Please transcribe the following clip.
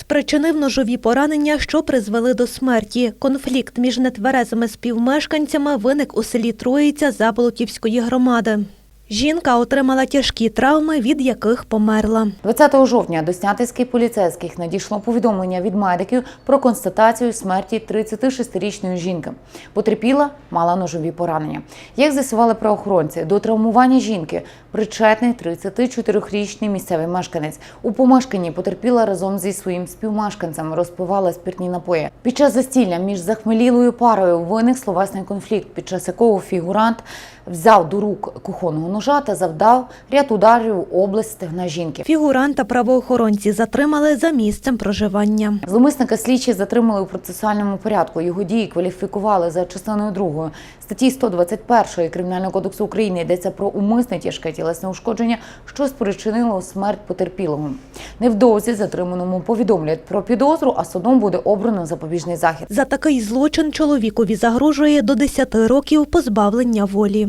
Спричинив ножові поранення, що призвели до смерті. Конфлікт між нетверезими співмешканцями виник у селі Троїця Заболотівської громади. Жінка отримала тяжкі травми, від яких померла. 20 жовтня до снятинських поліцейських надійшло повідомлення від медиків про констатацію смерті 36-річної жінки. Потерпіла мала ножові поранення. Як з'ясували правоохоронці, до травмування жінки причетний 34-річний місцевий мешканець. У помешканні потерпіла разом зі своїм співмешканцем, розпивала спиртні напої. Під час застілля між захмелілою парою виник словесний конфлікт, під час якого фігурант взяв до рук кухонного ножа та завдав ряд ударів у область стегна жінки. Фігуранта правоохоронці затримали за місцем проживання. Зловмисника слідчі затримали у процесуальному порядку. Його дії кваліфікували за частиною 2 статті 121 Кримінального кодексу України. Йдеться про умисне тяжке тілесне ушкодження, що спричинило смерть потерпілого. Невдовзі затриманому повідомлять про підозру, а судом буде обрано запобіжний захід. За такий злочин чоловікові загрожує до 10 років позбавлення волі.